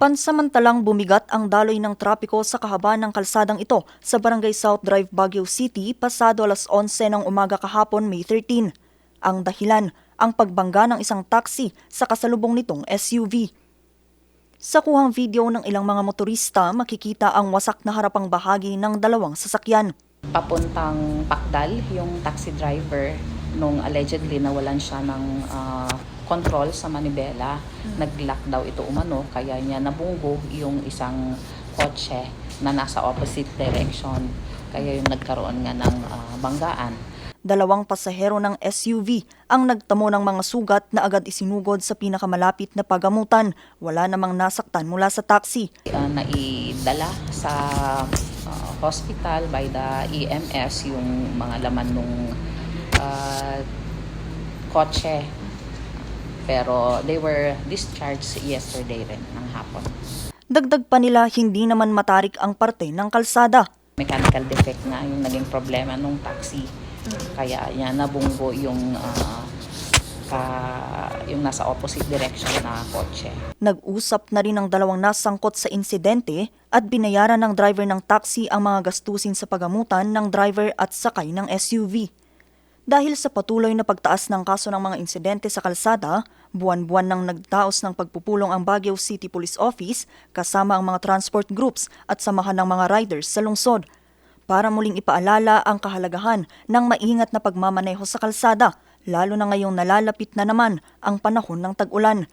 Pansamantalang bumigat ang daloy ng trapiko sa kahabaan ng kalsadang ito sa Barangay South Drive, Baguio City pasado alas 11 ng umaga kahapon May 13. Ang dahilan, ang pagbangga ng isang taxi sa kasalubong nitong SUV. Sa kuhang video ng ilang mga motorista, makikita ang wasak na harapang bahagi ng dalawang sasakyan. papuntang Pakdal, yung taxi driver, nung allegedly nawalan siya ng ah, control sa manibela, nag-lock daw ito umano, kaya niya nabunggo yung isang kotse na nasa opposite direction. Kaya yung nagkaroon nga ng ah, banggaan. Dalawang pasahero ng SUV ang nagtamo ng mga sugat na agad isinugod sa pinakamalapit na pagamutan. Wala namang nasaktan mula sa taxi. uh, naidala sa uh, hospital by the EMS yung mga laman nung uh, kotse. Pero they were discharged yesterday rin ng hapon. Dagdag pa nila hindi naman matarik ang parte ng kalsada. Mechanical defect nga yung naging problema nung taxi. Kaya yan nabunggo yung uh, ka, yung nasa opposite direction na kotse. Nag-usap na rin ang dalawang nasangkot sa insidente at binayaran ng driver ng taxi ang mga gastusin sa pagamutan ng driver at sakay ng SUV. Dahil sa patuloy na pagtaas ng kaso ng mga insidente sa kalsada, buwan-buwan nang nagtaos ng pagpupulong ang Baguio City Police Office kasama ang mga transport groups at samahan ng mga riders sa lungsod para muling ipaalala ang kahalagahan ng maingat na pagmamaneho sa kalsada, lalo na ngayong nalalapit na naman ang panahon ng tag-ulan.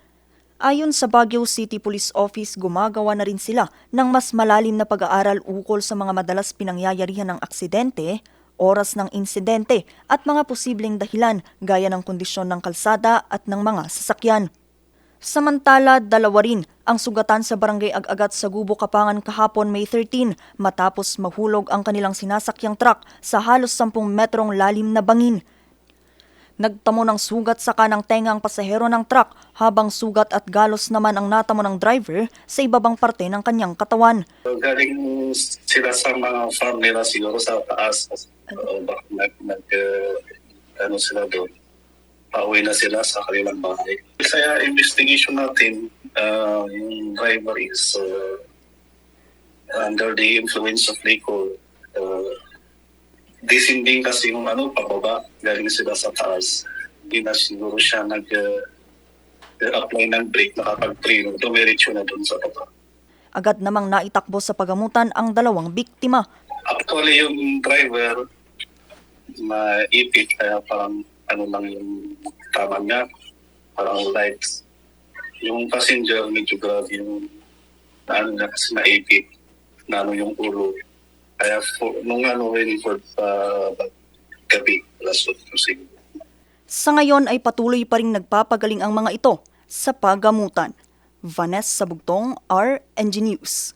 Ayon sa Baguio City Police Office, gumagawa na rin sila ng mas malalim na pag-aaral ukol sa mga madalas pinangyayarihan ng aksidente, oras ng insidente at mga posibleng dahilan gaya ng kondisyon ng kalsada at ng mga sasakyan. Samantala, dalawa rin ang sugatan sa barangay Ag-agat sa Gubo Kapangan kahapon May 13 matapos mahulog ang kanilang sinasakyang truck sa halos 10 metrong lalim na bangin. Nagtamo ng sugat sa kanang tenga ang pasahero ng truck habang sugat at galos naman ang natamo ng driver sa ibabang parte ng kanyang katawan. Galing sila sa mga farm nila siguro sa taas. Uh, baka nag, nag uh, ano sila doon. Pauwi na sila sa kanilang bahay. Sa investigation natin, uh, yung driver is uh, under the influence of liquor. Disinding kasi yung ano, pababa, galing sila sa taas. Hindi na siguro siya nag uh, apply ng brake, nakapag-train, dumiretso na doon sa baba. Agad namang naitakbo sa pagamutan ang dalawang biktima. Actually, yung driver, maipit, kaya parang ano lang yung tama niya, parang lights. Yung passenger, medyo grabe yung ano niya kasi maipit, na ano yung ulo. Kaya for, nung ano rin for uh, gabi, of siguro. Sa ngayon ay patuloy pa rin nagpapagaling ang mga ito sa pagamutan. Vanessa Bugtong, RNG News.